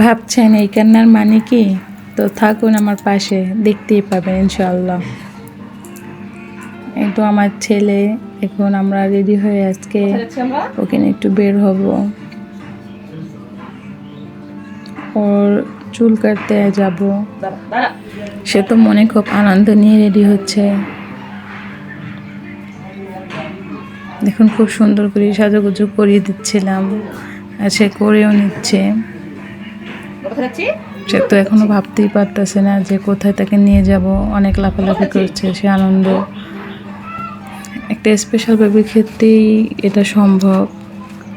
ভাবছেন এই কান্নার মানে কি? তো থাকুন আমার পাশে দেখতেই পাবেন ইনশাল্লাহ এই তো আমার ছেলে এখন আমরা রেডি হয়ে আজকে ওখানে একটু বের হব। ওর চুল কাটতে যাব। সে তো মনে খুব আনন্দ নিয়ে রেডি হচ্ছে। দেখুন খুব সুন্দর করে সাজুগুজু করিয়ে দিচ্ছিলাম। আর সে করেও নিচ্ছে। সে তো এখনও ভাবতেই পারতেছে না যে কোথায় তাকে নিয়ে যাব। অনেক লাফালাফি করছে সে আনন্দ। একটা স্পেশাল বেবির ক্ষেত্রেই এটা সম্ভব।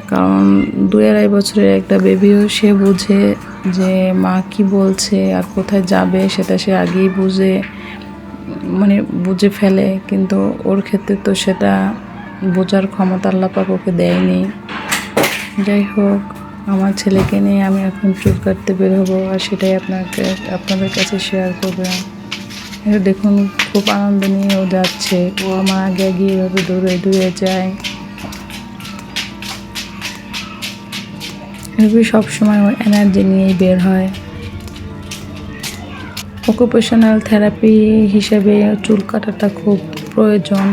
কারণ দু আড়াই বছরের একটা বেবিও সে বুঝে যে মা কি বলছে আর কোথায় যাবে সেটা সে আগেই বুঝে মানে বুঝে ফেলে। কিন্তু ওর ক্ষেত্রে তো সেটা বোঝার ক্ষমতা আল্লাপাক ওকে দেয়নি। যাই হোক। আমার ছেলেকে নিয়ে আমি এখন চুল কাটতে বের হব আর সেটাই আপনাকে, আপনাদের কাছে শেয়ার করলাম। দেখুন, খুব আনন্দ নিয়ে ও যাচ্ছে। ও আমার আগে গিয়ে এভাবে দৌড়ে দৌড়ে যায়। এভাবে সবসময় ও এনার্জি নিয়েই বের হয়। অকুপেশনাল থেরাপি হিসেবে চুল কাটাটা খুব প্রয়োজন।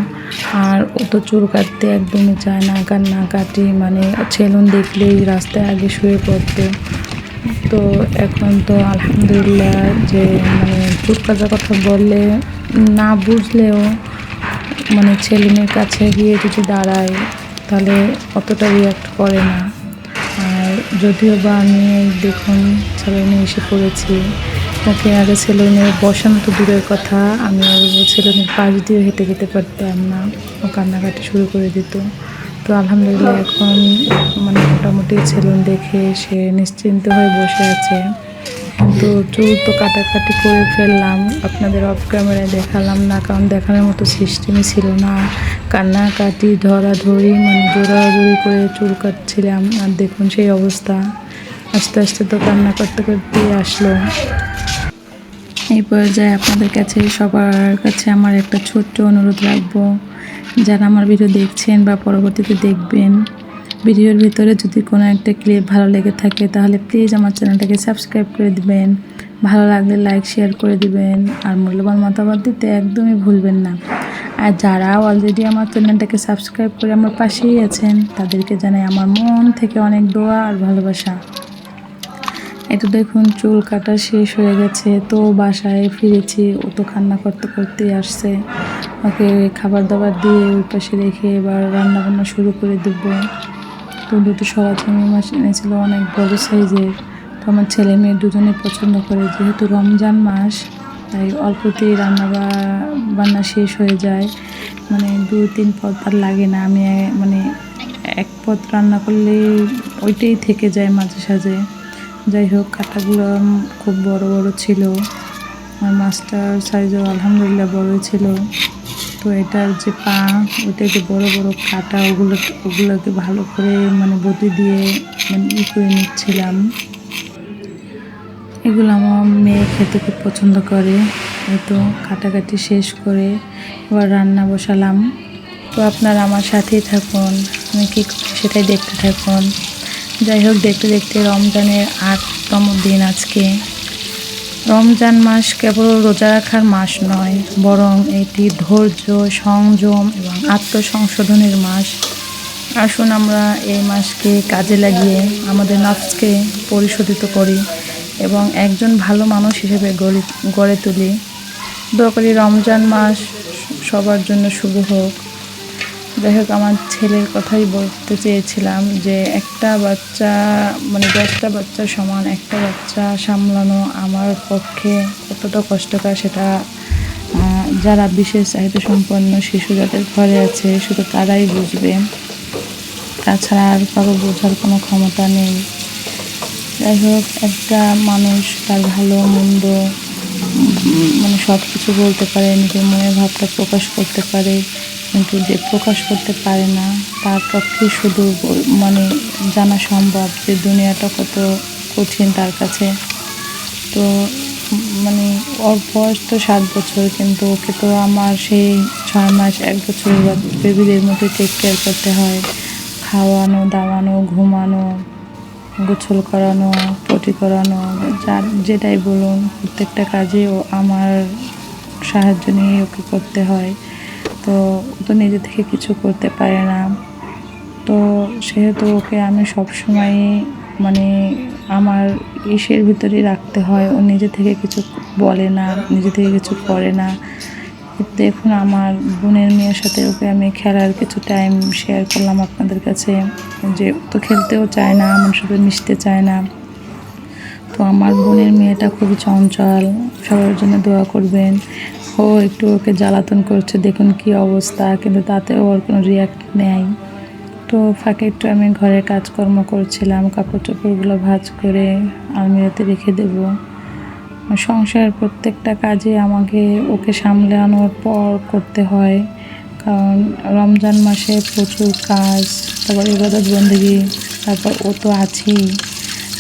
আর ও তো চুল কাটতে একদমই চায় না কান্না কাটি মানে ছেলুন দেখলেই রাস্তায় আগে শুয়ে পড়তো। তো এখন তো আলহামদুলিল্লাহ যে মানে চুল কাটার কথা বললে না বুঝলেও মানে ছেলেমেয়ের কাছে গিয়ে কিছু দাঁড়ায়, তাহলে অতটা রিয়াক্ট করে না। আর যদিও বা আমি দেখুন ছেলেমেয়ে এসে পড়েছি ওকে আগে ছেলেমেয়ে বসানো তো দূরের কথা। আমি ওর ছেলেমেয়ের পাশ দিয়ে হেঁটে যেতে পারতাম না। ও কান্নাকাটি শুরু করে দিত। তো আলহামদুলিল্লাহ এখন মানে মোটামুটি ছেলুন দেখে সে নিশ্চিন্ত হয়ে বসে আছে। তো চুল তো কাটাকাটি করে ফেললাম। আপনাদের অফ ক্যামেরায় দেখালাম না, কারণ দেখানোর মতো সিস্টেমই ছিল না। কান্নাকাটি, ধরাধরি মানে জোরাজুরি করে চুল কাটছিলাম। আর দেখুন সেই অবস্থা। আস্তে আস্তে তো কান্না করতে করতে আসলো। এই পর্যায়ে আপনাদের কাছে, সবার কাছে আমার একটা ছোট্ট অনুরোধ রাখব। যারা আমার ভিডিও দেখছেন বা পরবর্তীতে দেখবেন, ভিডিওর ভিতরে যদি কোনো একটা ক্লিপ ভালো লেগে থাকে, তাহলে প্লিজ আমার চ্যানেলটাকে সাবস্ক্রাইব করে দিবেন। ভালো লাগলে লাইক শেয়ার করে দিবেন। আর মূল্যবান মতামত দিতে একদমই ভুলবেন না। আর যারা অলরেডি আমার চ্যানেলটাকে সাবস্ক্রাইব করে আমার পাশেই আছেন, তাদেরকে জানাই আমার মন থেকে অনেক দোয়া আর ভালোবাসা। এটা দেখুন চুল কাটা শেষ হয়ে গেছে, তো বাসায় ফিরেছি, ও তো কান্না করতে করতেই আসছে। ওকে খাবার দাবার দিয়ে ওই পাশে রেখে এবার রান্না বান্না শুরু করে দেব। তো দুটো সরা চিংড়ি মাছ এনেছিল অনেক বড় সাইজের। তো আমার ছেলে মেয়ে দুজনে পছন্দ করে, যেহেতু রমজান মাস, তাই অল্পতেই রান্না বা, বান্না শেষ হয়ে যায়। মানে দু তিন পদ আর লাগে না, আমি মানে এক পদ রান্না করলে ওইটাই থেকে যায় মাঝে সাঝে। যাই হোক কাটাগুলো খুব বড় বড় ছিল। আর মাছটার সাইজও আলহামদুলিল্লাহ বড় ছিল। তো এটার যে পা, ওইটা যে বড় বড় কাটা, ওগুলো, ওগুলোকে ভালো করে মানে বটি দিয়ে মানে ই করে নিচ্ছিলাম। এগুলো আমার মেয়ে খেতে খুব পছন্দ করে। এই তো কাটাকাটি শেষ করে এবার রান্না বসালাম। তো আপনারা আমার সাথেই থাকুন, আমি কী সেটাই দেখতে থাকুন। যাই হোক দেখতে দেখতে রমজানের আটতম দিন আজকে। রমজান মাস কেবল রোজা রাখার মাস নয়, বরং এটি ধৈর্য, সংযম এবং আত্মসংশোধনের মাস। আসুন আমরা এই মাসকে কাজে লাগিয়ে আমাদের নফসকে পরিশোধিত করি এবং একজন ভালো মানুষ হিসেবে গড়ে গড়ে তুলি। দোয়া করি রমজান মাস সবার জন্য শুভ হোক। যাই হোক, আমার ছেলের কথাই বলতে চেয়েছিলাম যে একটা বাচ্চা মানে দশটা বাচ্চা সমান একটা বাচ্চা সামলানো আমার পক্ষে কতটা কষ্টকর সেটা যারা বিশেষ চাহিদা সম্পন্ন শিশু যাদের ঘরে আছে, শুধু তারাই বুঝবে। তাছাড়া আর কারও বোঝার কোনো ক্ষমতা নেই। যাই হোক, একটা মানুষ তার ভালো, মন্দ মানে সব কিছু বলতে পারে, নিজের মনের ভাবটা প্রকাশ করতে পারে। কিন্তু যে প্রকাশ করতে পারে না, তার পক্ষে শুধু মানে জানা সম্ভব যে দুনিয়াটা কত কঠিন তার কাছে। তো মানে ওর বয়স তো সাত বছর, কিন্তু ওকে তো আমার সেই ছয় মাস, এক বছরের বেবিদের মতো টেক কেয়ার করতে হয়। খাওয়ানো, দাওয়ানো, ঘুমানো গোছল করানো, পটি করানো, যার যেটাই বলুন, প্রত্যেকটা কাজে ও আমার সাহায্য নিয়ে ওকে করতে হয়। তো ও তো নিজে থেকে কিছু করতে পারে না। তো সেহেতু ওকে আমি সবসময় মানে আমার ইসের ভিতরেই রাখতে হয়। ও নিজে থেকে কিছু বলে না, নিজে থেকে কিছু করে না। দেখুন, আমার বোনের মেয়ের সাথে ওকে আমি খেলার কিছু টাইম শেয়ার করলাম আপনাদের কাছে। যে ও তো খেলতেও চায় না, আমার সাথে মিশতে চায় না। তো আমার বোনের মেয়েটা খুবই চঞ্চল। সবার জন্য দোয়া করবেন। ও একটু ওকে জ্বালাতন করছে, দেখুন কি অবস্থা, কিন্তু তাতে ওর কোনো রিয়াক্ট নেই। তো ফাঁকে একটু আমি ঘরের কাজকর্ম করছিলাম কাপড় চোপড়গুলো ভাঁজ করে আলমিরাতে রেখে দেবো। সংসারের প্রত্যেকটা কাজে আমাকে ওকে সামলানোর পর করতে হয়, কারণ রমজান মাসে প্রচুর কাজ, তারপর ইবাদত বন্দেগী, তারপর ও তো আছেই।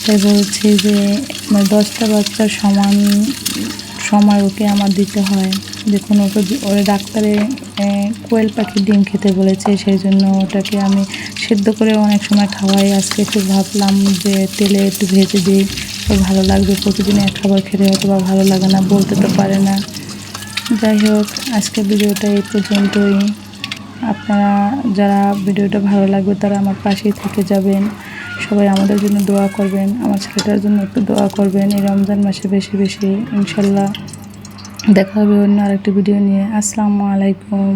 তাই বলছি যে মানে দশটা বাচ্চার সমান সময় ওকে আমার দিতে হয়। দেখুন, ওকে ওরে ডাক্তারে কোয়েল পাখির ডিম খেতে বলেছে সেই জন্য ওটাকে আমি সেদ্ধ করে অনেক সময় খাওয়াই। আজকে একটু ভাবলাম যে তেলে একটু ভেজে দিই। তো ভালো লাগবে, প্রতিদিন এক খাবার খেতে হয়তো বা ভালো লাগে না, বলতে তো পারে না। যাই হোক, আজকের ভিডিওটা এই পর্যন্তই। আপনারা, যারা ভিডিওটা ভালো লাগবে, তারা আমার পাশেই থেকে যাবেন। সবাই আমাদের জন্য দোয়া করবেন, আমার ছেলেটার জন্য একটু দোয়া করবেন। এই রমজান মাসে বেশি বেশি, ইনশাল্লাহ। দেখা হবে অন্য আরেকটি ভিডিও নিয়ে। আসসালামু আলাইকুম।